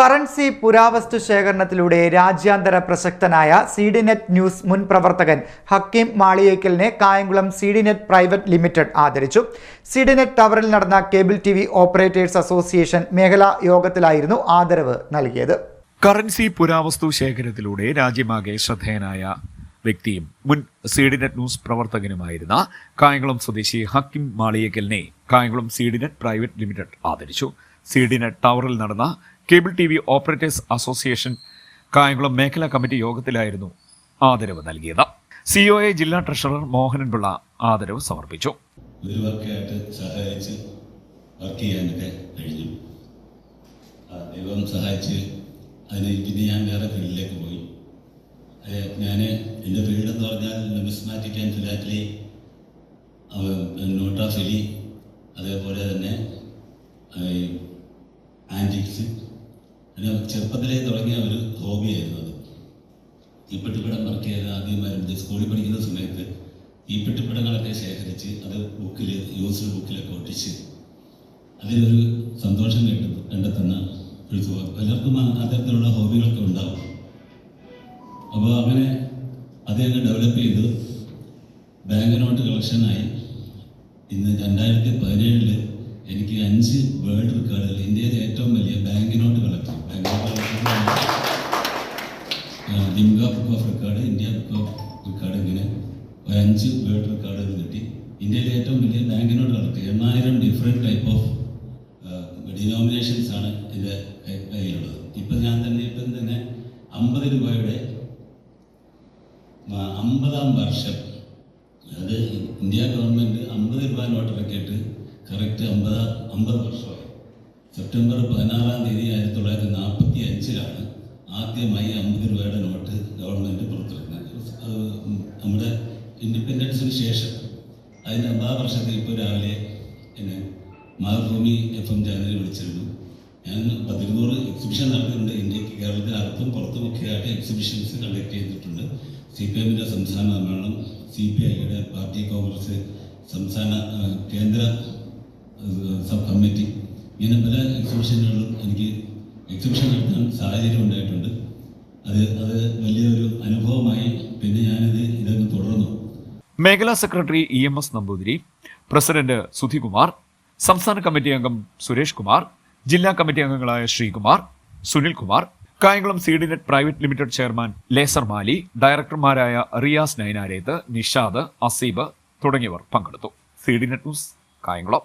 Currency പുരാവസ്തു ശേഖരണത്തിലൂടെ രാജ്യാന്തര പ്രസക്തനായ സീഡിനെറ്റ് news മുൻ പ്രവർത്തകൻ ഹക്കീം മാളിയേക്കലിനെ കായംകുളം സീഡിനെറ്റ് പ്രൈവറ്റ് ലിമിറ്റഡ് ആദരിച്ചു. സീഡിനെറ്റ് ടവറിൽ നടന്ന cable T V operators association മേഖലാ യോഗത്തിലായിരുന്നു ആദരവ് നൽകിയത്. കറൻസി പുരാവസ്തു ശേഖരത്തിലൂടെ രാജ്യമാകെ ശ്രദ്ധേയനായ വ്യക്തിയും മുൻ സീഡിനെറ്റ് ന്യൂസ് പ്രവർത്തകനുമായിരുന്ന കായംകുളം സ്വദേശി ഹക്കിം മാളിയക്കലിനെ കായംകുളം സീഡിനെറ്റ് പ്രൈവറ്റ് ലിമിറ്റഡ് ആദരിച്ചു. സീഡിനെറ്റ് ടവറിൽ നടന്ന cable T V operators association Kayamkulam മേഖലാ കമ്മിറ്റി യോഗത്തിലായിരുന്നു ആദരവ് നൽകിയത്. സി ഒ എ ജില്ലാ ട്രഷറർ മോഹനൻപിള്ള ആദരവ് സമർപ്പിച്ചു. സഹായിച്ച് ദൈവം സഹായിച്ച് അതിന് പിന്നെ ഞാൻ വേറെ ഫീൽഡിലേക്ക് പോയി. ഞാൻ എന്റെ ഫീൽഡെന്ന് പറഞ്ഞാൽ നുമിസ്മാറ്റിക് ആൻഡ് ഫിലാറ്റലി നോട്ടാഫിലി അതേപോലെ തന്നെ ആന്റിക്സ് അങ്ങനെ ചെറുപ്പത്തിലേ തുടങ്ങിയ ഒരു ഹോബിയായിരുന്നു അത്. ഈ പെട്ടിപ്പടം വർക്ക് ചെയ്ത ആദ്യമായിട്ട് സ്കൂളിൽ പഠിക്കുന്ന സമയത്ത് ഈ പെട്ടിപ്പടങ്ങളൊക്കെ ശേഖരിച്ച് അത് ബുക്കിൽ യൂസ്ഡ് ബുക്കിലൊക്കെ ഒട്ടിച്ച് അതിലൊരു സന്തോഷം കേട്ട് കണ്ടെത്തുന്ന ഒരു സുഖം പലർക്കും അത്തരത്തിലുള്ള ഹോബികളൊക്കെ ഉണ്ടാവും. അപ്പോൾ അങ്ങനെ അദ്ദേഹം ഡെവലപ്പ് ചെയ്തു ബാങ്ക് നോട്ട് കളക്ഷനായി ഇന്ന് രണ്ടായിരത്തി പതിനേഴിൽ എനിക്ക് അഞ്ച് വേൾഡ് റെക്കോർഡുകൾ book of record India book of record ഇങ്ങനെ അഞ്ച് വേൾഡ് റെക്കോർഡുകൾ കിട്ടി. ഇന്ത്യയിലെ ഏറ്റവും വലിയ ബാങ്കിനോട് നടത്തി എണ്ണായിരം ഡിഫറെന്റ് ടൈപ്പ് ഓഫ് ഡിനോമിനേഷൻസ് ആണ് കൈ- കയ്യിലുള്ളത്. ഇപ്പം ഞാൻ തന്നെ ഇപ്പം തന്നെ അമ്പത് രൂപയുടെ അമ്പതാം വർഷം അത് ഇന്ത്യ ഗവൺമെന്റ് അമ്പത് രൂപ നോട്ട് ഇറക്കിയിട്ട് കറക്റ്റ് അമ്പത് അമ്പത് വർഷമായി. സെപ്റ്റംബർ പതിനാറാം തീയതി ആയിരത്തി തൊള്ളായിരത്തി നാൽപ്പത്തി അഞ്ചിലാണ് ആദ്യമായി അമ്പത് രൂപയുടെ നോട്ട് ഗവൺമെന്റ് പുറത്തിറക്കുന്നത് നമ്മുടെ ഇൻഡിപെൻഡൻസിന് ശേഷം. അതിന്റെ അമ്പതാം വർഷത്തിൽ ഇപ്പോൾ രാവിലെ എന്നെ മാതൃഭൂമി എഫ് എം ചാനലിൽ വിളിച്ചിരുന്നു. ഞാൻ പതിരുന്നൂറ് എക്സിബിഷൻ നടത്തിയിട്ടുണ്ട്. ഇന്ത്യയ്ക്ക് കേരളത്തിനകത്തും പുറത്തുമൊക്കെ ആയിട്ട് എക്സിബിഷൻസ് കണ്ടക്ട് ചെയ്തിട്ടുണ്ട്. സി പി എമ്മിന്റെ സംസ്ഥാന സമ്മേളനം സി പി ഐയുടെ പാർട്ടി കോൺഗ്രസ് സംസ്ഥാന കേന്ദ്ര സബ് കമ്മിറ്റി ഇങ്ങനെ പല എക്സിബിഷനുകളും എനിക്ക് എക്സിബിഷൻ നടത്താൻ സാഹചര്യം ഉണ്ടായിട്ടുണ്ട്. അത് അത് വലിയൊരു അനുഭവമായി പിന്നെ ഞാനിത് ഇതൊന്ന് തുടർന്നു. മേഖലാ secretary E M S Namboothiri president Sudhikumar സംസ്ഥാന കമ്മിറ്റി അംഗം സുരേഷ് കുമാർ ജില്ലാ കമ്മിറ്റി അംഗങ്ങളായ Sreekumar Sunilkumar Kayamkulam Seedinet private limited chairman laser മാലി ഡയറക്ടർമാരായ റിയാസ് നൈനാരേത്ത് നിഷാദ് അസീബ് തുടങ്ങിയവർ പങ്കെടുത്തു. സീഡിനെറ്റ് ന്യൂസ് കായംകുളം.